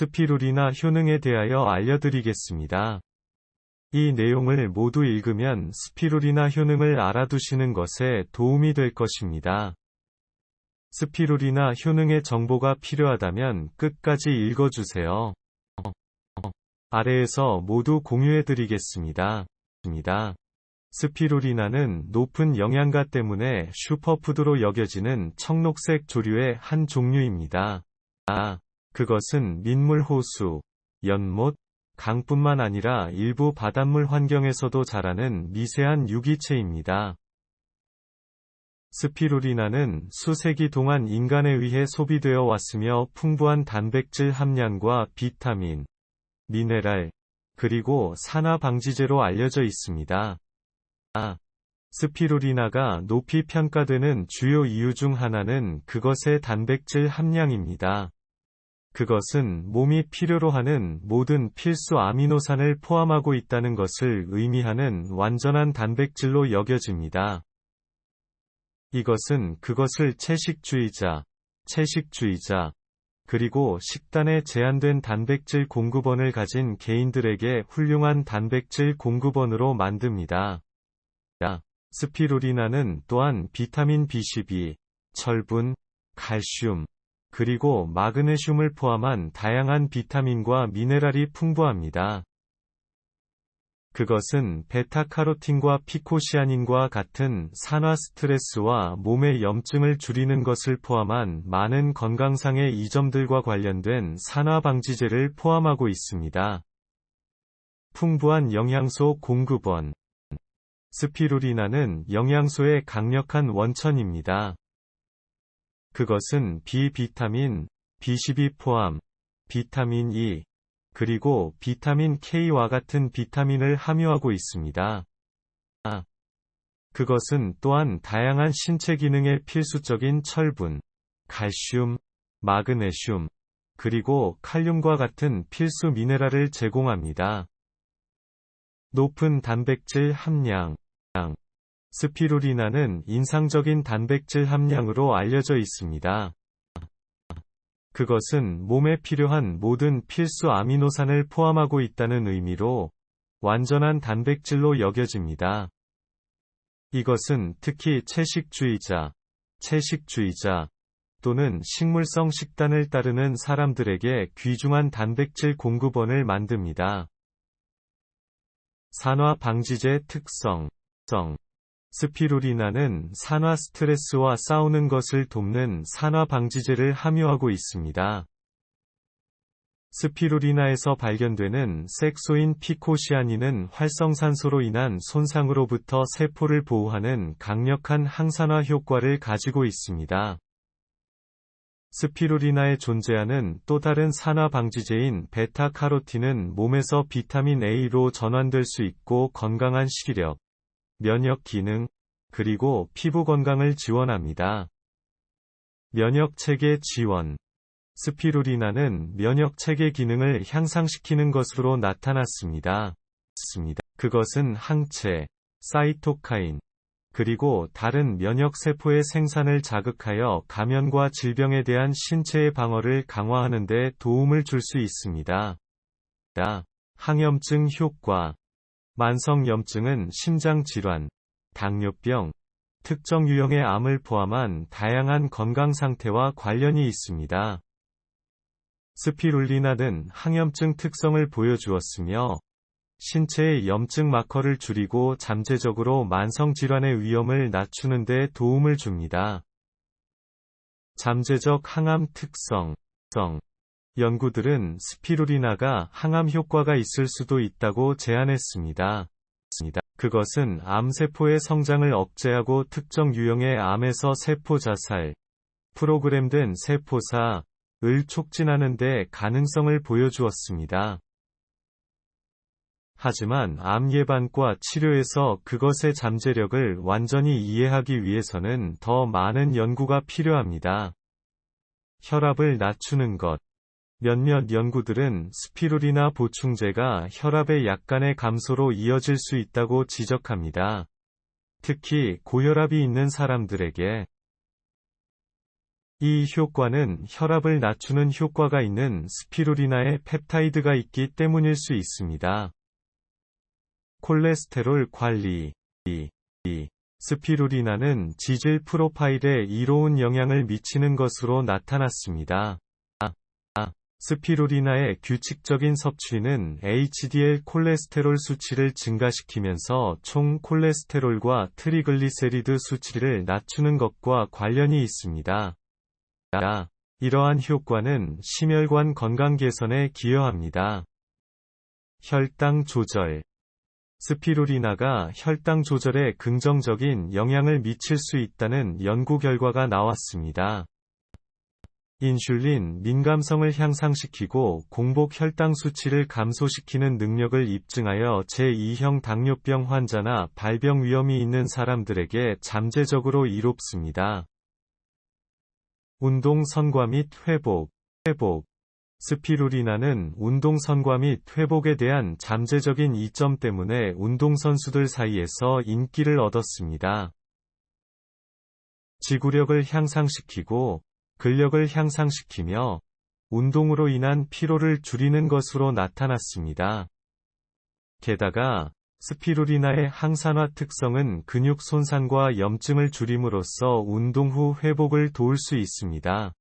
스피루리나 효능에 대하여 알려드리겠습니다. 이 내용을 모두 읽으면 스피루리나 효능을 알아두시는 것에 도움이 될 것입니다. 스피루리나 효능의 정보가 필요하다면 끝까지 읽어주세요. 아래에서 모두 공유해드리겠습니다. 스피루리나는 높은 영양가 때문에 슈퍼푸드로 여겨지는 청록색 조류의 한 종류입니다. 아, 그것은 민물 호수, 연못, 강뿐만 아니라 일부 바닷물 환경에서도 자라는 미세한 유기체입니다. 스피루리나는 수세기 동안 인간에 의해 소비되어 왔으며 풍부한 단백질 함량과 비타민, 미네랄, 그리고 산화 방지제로 알려져 있습니다. 아, 스피루리나가 높이 평가되는 주요 이유 중 하나는 그것의 단백질 함량입니다. 그것은 몸이 필요로 하는 모든 필수 아미노산을 포함하고 있다는 것을 의미하는 완전한 단백질로 여겨집니다. 이것은 그것을 채식주의자, 채식주의자, 그리고 식단에 제한된 단백질 공급원을 가진 개인들에게 훌륭한 단백질 공급원으로 만듭니다. 스피루리나는 또한 비타민 B12, 철분, 칼슘, 그리고 마그네슘을 포함한 다양한 비타민과 미네랄이 풍부합니다. 그것은 베타카로틴과 피코시아닌과 같은 산화 스트레스와 몸의 염증을 줄이는 것을 포함한 많은 건강상의 이점들과 관련된 산화 방지제를 포함하고 있습니다. 풍부한 영양소 공급원 스피루리나는 영양소의 강력한 원천입니다. 그것은 비비타민, B12 포함, 비타민 E, 그리고 비타민 K와 같은 비타민을 함유하고 있습니다. 아, 그것은 또한 다양한 신체 기능에 필수적인 철분, 칼슘, 마그네슘, 그리고 칼륨과 같은 필수 미네랄을 제공합니다. 높은 단백질 함량, 스피루리나는 인상적인 단백질 함량으로 알려져 있습니다. 그것은 몸에 필요한 모든 필수 아미노산을 포함하고 있다는 의미로 완전한 단백질로 여겨집니다. 이것은 특히 채식주의자, 채식주의자 또는 식물성 식단을 따르는 사람들에게 귀중한 단백질 공급원을 만듭니다. 산화 방지제 특성, 성 스피루리나는 산화 스트레스와 싸우는 것을 돕는 산화 방지제를 함유하고 있습니다. 스피루리나에서 발견되는 색소인 피코시아닌은 활성산소로 인한 손상으로부터 세포를 보호하는 강력한 항산화 효과를 가지고 있습니다. 스피루리나에 존재하는 또 다른 산화 방지제인 베타카로틴은 몸에서 비타민 A로 전환될 수 있고 건강한 시기력, 면역 기능, 그리고 피부 건강을 지원합니다. 면역 체계 지원 스피루리나는 면역 체계 기능을 향상시키는 것으로 나타났습니다. 그것은 항체, 사이토카인, 그리고 다른 면역 세포의 생산을 자극하여 감염과 질병에 대한 신체의 방어를 강화하는 데 도움을 줄 수 있습니다. 항염증 효과 만성염증은 심장질환, 당뇨병, 특정 유형의 암을 포함한 다양한 건강 상태와 관련이 있습니다. 스피룰리나는 항염증 특성을 보여주었으며 신체의 염증 마커를 줄이고 잠재적으로 만성 질환의 위험을 낮추는 데 도움을 줍니다. 잠재적 항암 특성, 성, 연구들은 스피루리나가 항암 효과가 있을 수도 있다고 제안했습니다. 그것은 암세포의 성장을 억제하고 특정 유형의 암에서 세포 자살, 프로그램된 세포사 을 촉진하는 데 가능성을 보여주었습니다. 하지만 암 예방과 치료에서 그것의 잠재력을 완전히 이해하기 위해서는 더 많은 연구가 필요합니다. 혈압을 낮추는 것, 몇몇 연구들은 스피루리나 보충제가 혈압의 약간의 감소로 이어질 수 있다고 지적합니다. 특히 고혈압이 있는 사람들에게 이 효과는 혈압을 낮추는 효과가 있는 스피루리나에 펩타이드가 있기 때문일 수 있습니다. 콜레스테롤 관리 2. 스피루리나는 지질 프로파일에 이로운 영향을 미치는 것으로 나타났습니다. 스피루리나의 규칙적인 섭취는 HDL 콜레스테롤 수치를 증가시키면서 총 콜레스테롤과 트리글리세리드 수치를 낮추는 것과 관련이 있습니다. 이러한 효과는 심혈관 건강 개선에 기여합니다. 혈당 조절 스피루리나가 혈당 조절에 긍정적인 영향을 미칠 수 있다는 연구 결과가 나왔습니다. 인슐린 민감성을 향상시키고 공복 혈당 수치를 감소시키는 능력을 입증하여 제2형 당뇨병 환자나 발병 위험이 있는 사람들에게 잠재적으로 이롭습니다. 운동 선과 및 회복, 회복. 스피루리나는 운동 선과 및 회복에 대한 잠재적인 이점 때문에 운동선수들 사이에서 인기를 얻었습니다. 지구력을 향상시키고 근력을 향상시키며 운동으로 인한 피로를 줄이는 것으로 나타났습니다. 게다가 스피루리나의 항산화 특성은 근육 손상과 염증을 줄임으로써 운동 후 회복을 도울 수 있습니다.